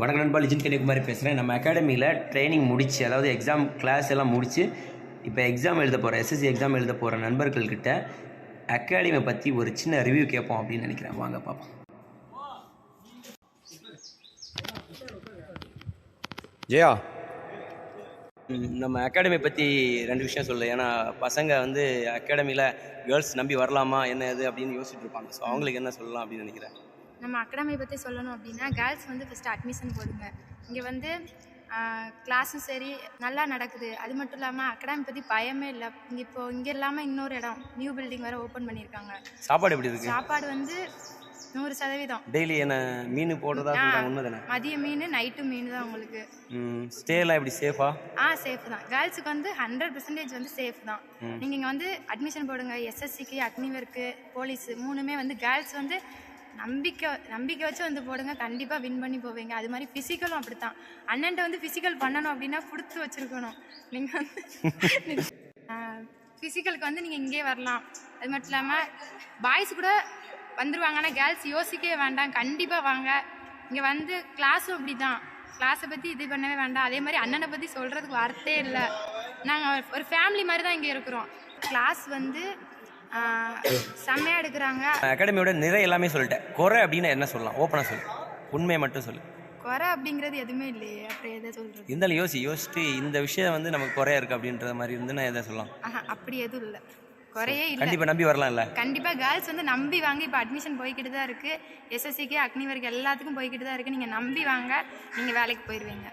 வணக்கம் நண்பா லிஜின் கன்னியாகுமரி பேசுகிறேன் நம்ம அகாடமியில் ட்ரைனிங் முடிச்சு அதாவது எக்ஸாம் கிளாஸ் எல்லாம் முடிச்சு இப்போ எக்ஸாம் எழுத போகிற எஸ்எஸ்சி எக்ஸாம் எழுத போகிற நண்பர்கள்கிட்ட அகாடமியை பற்றி ஒரு சின்ன ரிவ்யூ கேட்போம் அப்படின்னு நினைக்கிறேன். வாங்க பார்ப்போம். ஜெயா. நம்ம அகாடமி பற்றி ரெண்டு விஷயம் சொல்ல. ஏன்னா பசங்க வந்து அகாடமியில் கேர்ள்ஸ் நம்பி வரலாமா என்ன இது அப்படின்னு யோசிச்சுட்டு இருப்பாங்க. ஸோ அவங்களுக்கு என்ன சொல்லலாம் அப்படின்னு நினைக்கிறேன். நம்ம அகாடமி பற்றி சொல்லணும் அப்படின்னா கேர்ள்ஸ் வந்து ஃபஸ்ட்டு அட்மிஷன் போடுங்க. இங்கே வந்து கிளாஸும் சரி நல்லா நடக்குது. அது மட்டும் இல்லாமல் அகாடமி பற்றி பயமே இல்லை. இங்கே இப்போ இங்கே இல்லாமல் இன்னொரு இடம் நியூ பில்டிங் வேறு ஓப்பன் பண்ணியிருக்காங்க. சாப்பாடு எப்படி இருக்குது சாப்பாடு வந்து நூறு சதவீதம். டெய்லி என்ன மீன் போடுறதா சொல்கிறாங்க உண்மை தானே மதிய மீன் நைட்டு மீன் தான் உங்களுக்கு. ஸ்டேலாம் எப்படி சேஃபா ஆ? சேஃப் தான். கேர்ள்ஸுக்கு வந்து ஹண்ட்ரட் பர்சன்டேஜ் வந்து சேஃப் தான். நீங்கள் இங்கே வந்து அட்மிஷன் போடுங்க. எஸ்எஸ்சிக்கு அக்னிவர்க்கு போலீஸ் மூணுமே வந்து கேர்ள்ஸ் வந்து நம்பிக்கை நம்பிக்கை வச்சு வந்து போடுங்க. கண்டிப்பாக வின் பண்ணி போவீங்க. அது மாதிரி ஃபிசிக்கலும் அப்படி தான் அண்ணன்ட்ட வந்து ஃபிசிக்கல் பண்ணணும் அப்படின்னா கொடுத்து வச்சுருக்கணும். நீங்கள் வந்து ஃபிசிக்கலுக்கு வந்து நீங்கள் இங்கே வரலாம். அது மட்டும் இல்லாமல் பாய்ஸ் கூட வந்துருவாங்க. ஆனால் கேர்ள்ஸ் யோசிக்கவே வேண்டாம். கண்டிப்பாக வாங்க. இங்கே வந்து கிளாஸும் அப்படி தான் கிளாஸை பற்றி இது பண்ணவே வேண்டாம். அதே மாதிரி அண்ணனை பற்றி சொல்கிறதுக்கு வார்த்தையே இல்லை. நாங்கள் ஒரு ஃபேமிலி மாதிரி தான் இங்கே இருக்கிறோம். கிளாஸ் வந்து ஆஹ், செம்மையா எடுக்கிறாங்க. அகாடமியோட நிறை எல்லாமே சொல்லிட்டேன். குறை அப்படின்னு என்ன சொல்லலாம்? ஓப்பனாக சொல்லு. உண்மையை மட்டும் சொல்லு. குறை அப்படிங்கிறது எதுவுமே இல்லையே. அப்புறம் எதை சொல்கிறது இருந்தாலும் யோசி யோசிச்சுட்டு இந்த விஷயம் வந்து நமக்கு குறையா இருக்கு அப்படின்ற மாதிரி இருந்து நான் எதை சொல்லலாம்? ஆஹா அப்படி எதுவும் இல்லை. குறையே இல்லை. கண்டிப்பா நம்பி வரலாம்ல? கண்டிப்பாக கேர்ள்ஸ் வந்து நம்பி வாங்க. இப்போ அட்மிஷன் போய்கிட்டு தான் இருக்குது எஸ்எஸ்சிக்கு அக்னி வரைக்கும் எல்லாத்துக்கும் போய்கிட்டு தான் இருக்குது நீங்கள் நம்பி வாங்க. நீங்கள் வேலைக்கு போயிடுவீங்க